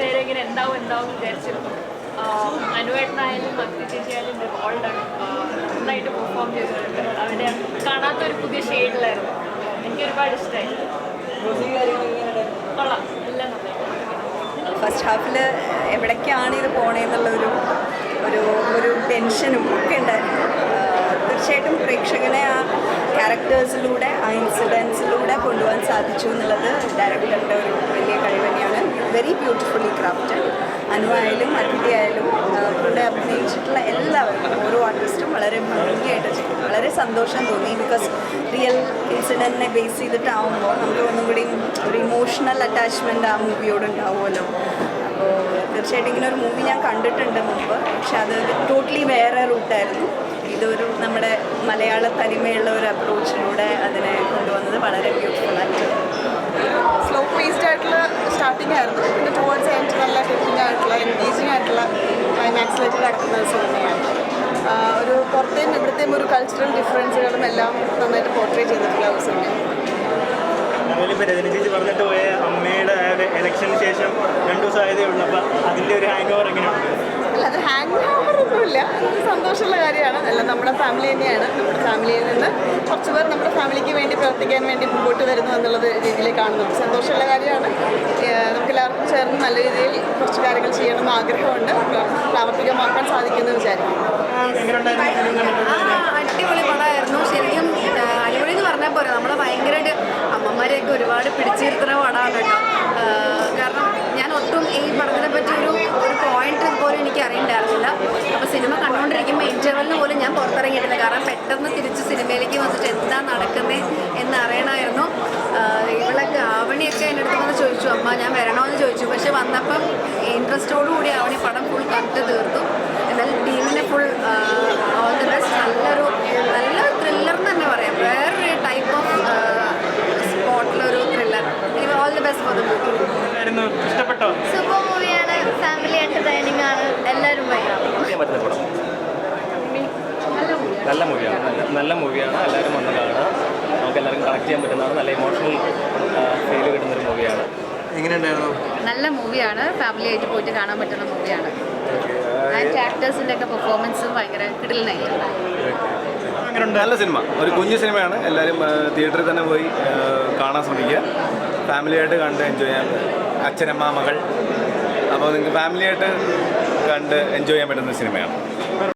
നേരം ഇങ്ങനെ എന്താവും എന്താവും വിചാരിച്ചിരുന്നു. അനുവേട്ടനായാലും ഭക്തി ചേച്ചിയായാലും ആഹ് നന്നായിട്ട് പെർഫോം ചെയ്തിട്ടുണ്ട്. അവരെ കാണാത്തൊരു പുതിയ ഷെയ്ഡിലായിരുന്നു എനിക്ക് ഒരുപാട് ഇഷ്ടമായി കൊള്ളാം. എല്ലാം നന്നായി. ഫസ്റ്റ് ഹാഫിൽ എവിടേക്കാണ് ഇത് പോണേന്നുള്ളൊരു ഒരു ഒരു ഒരു ടെൻഷനും ഒക്കെ ഉണ്ടായിരുന്നു. തീർച്ചയായിട്ടും പ്രേക്ഷകനെ ആ ക്യാരക്ടേഴ്സിലൂടെ ആ ഇൻസിഡൻസിലൂടെ കൊണ്ടുപോകാൻ സാധിച്ചു എന്നുള്ളത് ഡയറക്ടറുടെ ഒരു വലിയ കഴിവ് തന്നെയാണ് വെരി ബ്യൂട്ടിഫുള്ളി ക്രാഫ്റ്റഡ് അനുവായാലും ആയാലും അതിഥി ആയാലും ആഹ് കൂടെ അഭിനയിച്ചിട്ടുള്ള എല്ലാവർക്കും ഓരോ ആർട്ടിസ്റ്റും വളരെ ഭംഗിയായിട്ട് ചെയ്തു. വളരെ സന്തോഷം തോന്നി ബിക്കോസ് റിയൽ ഇൻസിഡന്റിനെ ബേസ് ചെയ്തിട്ടാവുമ്പോൾ നമുക്ക് ഒന്നും കൂടി ഒരു ഇമോഷണൽ അറ്റാച്ച്മെന്റ് ആ മൂവിയോട് ഉണ്ടാവുമല്ലോ. അപ്പോൾ തീർച്ചയായിട്ടും ഇങ്ങനെ ഒരു മൂവി ഞാൻ കണ്ടിട്ടുണ്ട് മുമ്പ്. പക്ഷെ അത് ടോട്ടലി വേറെ റൂട്ടായിരുന്നു ഇതൊരു നമ്മുടെ മലയാള തനിമയുള്ള ഒരു അപ്രോച്ചിലൂടെ അതിനെ കൊണ്ടുവന്നത് വളരെ ബ്യൂട്ടിഫുൾ സ്റ്റാർട്ടിംഗ് ആയിരുന്നു. പിന്നെ ടുവേർഡ്സ് എൻഡ് നല്ല ഹിറ്റിംഗ് ആയിട്ടുള്ള എൻഗേജിങ് ആയിട്ടുള്ള മാക്സിലേറ്റഡ് ആക്കുന്ന ഒരു സിനിമയാണ് ഒരു പുറത്തെയും ഇവിടുത്തെയും ഒരു കൾച്ചറൽ ഡിഫറൻസുകളും എല്ലാം നന്നായിട്ട് പോർട്രേ ചെയ്തിട്ടുള്ള ഒരു സിനിമയാണ് അതുപോലെ ഇപ്പോൾ പറഞ്ഞിട്ട് പോയ അമ്മയുടെ ഇലക്ഷന് ശേഷം രണ്ടു ഉള്ളൂ. അതിന്റെ ഒരു ഹാങ് ഓവർ അല്ല അത് ഹാങ് ഓവർ ഒന്നുമില്ല സന്തോഷമുള്ള കാര്യമാണ്. അല്ല നമ്മുടെ ഫാമിലി തന്നെയാണ്. നമ്മുടെ ഫാമിലിയിൽ നിന്ന് കുറച്ച് പേർ നമ്മുടെ ഫാമിലിക്ക് വേണ്ടി പ്രവർത്തിക്കാൻ വേണ്ടി മുമ്പോട്ട് വരുന്നു എന്നുള്ളത് രീതിയിൽ കാണുന്നുണ്ട്. സന്തോഷമുള്ള കാര്യമാണ് ഏഹ് നമുക്ക് എല്ലാവർക്കും ചേർന്ന് നല്ല രീതിയിൽ കുറച്ച് കാര്യങ്ങൾ ചെയ്യണമെന്ന് ആഗ്രഹമുണ്ട്. പ്രാവർത്തികമാക്കാൻ കണ്ടിട്ട് ആ, അടിപൊളി ശരിക്കും അടിപൊളി എന്ന് പറഞ്ഞാൽ പോരാ. നമ്മളെ ഭയങ്കരമായിട്ട് അമ്മമാരെയൊക്കെ ഒരുപാട് പിടിച്ചിരുത്തുന്ന പടമാണ് കേട്ടോ. കാരണം ഞാൻ ഒട്ടും ഈ പടത്തിനെ പറ്റി ഒരു ഒരു പോയിന്റ് പോലും എനിക്ക് അറിയണ്ടായിരുന്നില്ല. അപ്പോൾ സിനിമ കണ്ടുകൊണ്ടിരിക്കുമ്പോൾ ഇന്റർവെല്ലിന് പോലും ഞാൻ പുറത്തിറങ്ങിയിട്ടില്ല. കാരണം പെട്ടെന്ന് തിരിച്ച് സിനിമയിലേക്ക് വന്നിട്ട് എന്താ നടക്കുന്നത് എന്ന് അറിയണമായിരുന്നു ഇവളൊക്കെ ആവണിയൊക്കെ എന്റെ അടുത്ത് വന്ന് ചോദിച്ചു അമ്മ ഞാൻ വരണമെന്ന് ചോദിച്ചു. പക്ഷെ വന്നപ്പം ഇൻട്രസ്റ്റോടുകൂടി ഈ പടം ഫുൾ കണ്ട് തീർത്തു. എന്നാൽ ടീമിനെ ഫുൾ ഓൾ ദി ബെസ്റ്റ് നല്ലൊരു നല്ല ത്രില്ലർ എന്ന് തന്നെ പറയാം. വേറൊരു type of സ്പോട്ടിലൊരു thriller all the best for the movie ഇഷ്ടപ്പെട്ടോ? സൂപ്പർ മൂവിയാണ്. ഫാമിലി എന്റർടൈനിങ് ആണ്. എല്ലാവരും നല്ല മൂവിയാണ്. നല്ല മൂവിയാണ്. എല്ലാവരും വന്ന് കാണുക നമുക്ക് എല്ലാവർക്കും കണക്ട് ചെയ്യാൻ പറ്റുന്നതാണ്. നല്ല ഇമോഷണൽ ഫീൽ കിട്ടുന്നൊരു മൂവിയാണ്. എങ്ങനെയുണ്ടായിരുന്നു? നല്ല മൂവിയാണ്. ഫാമിലി ആയിട്ട് പോയിട്ട് കാണാൻ പറ്റുന്ന മൂവിയാണ്. ആൻഡ് ആക്ടേഴ്സിന്റെ ഒക്കെ പെർഫോമൻസും ഭയങ്കര എങ്ങനെയുണ്ട് നല്ല സിനിമ ഒരു കുഞ്ഞു സിനിമയാണ് എല്ലാവരും തിയേറ്ററിൽ തന്നെ പോയി കാണാൻ ശ്രമിക്കുക. ഫാമിലിയായിട്ട് കണ്ട് എൻജോയ് ചെയ്യാൻ അച്ഛനമ്മ മകൾ. അപ്പോൾ നിങ്ങൾക്ക് ഫാമിലിയായിട്ട് കണ്ട് എൻജോയ് ചെയ്യാൻ പറ്റുന്ന സിനിമയാണ്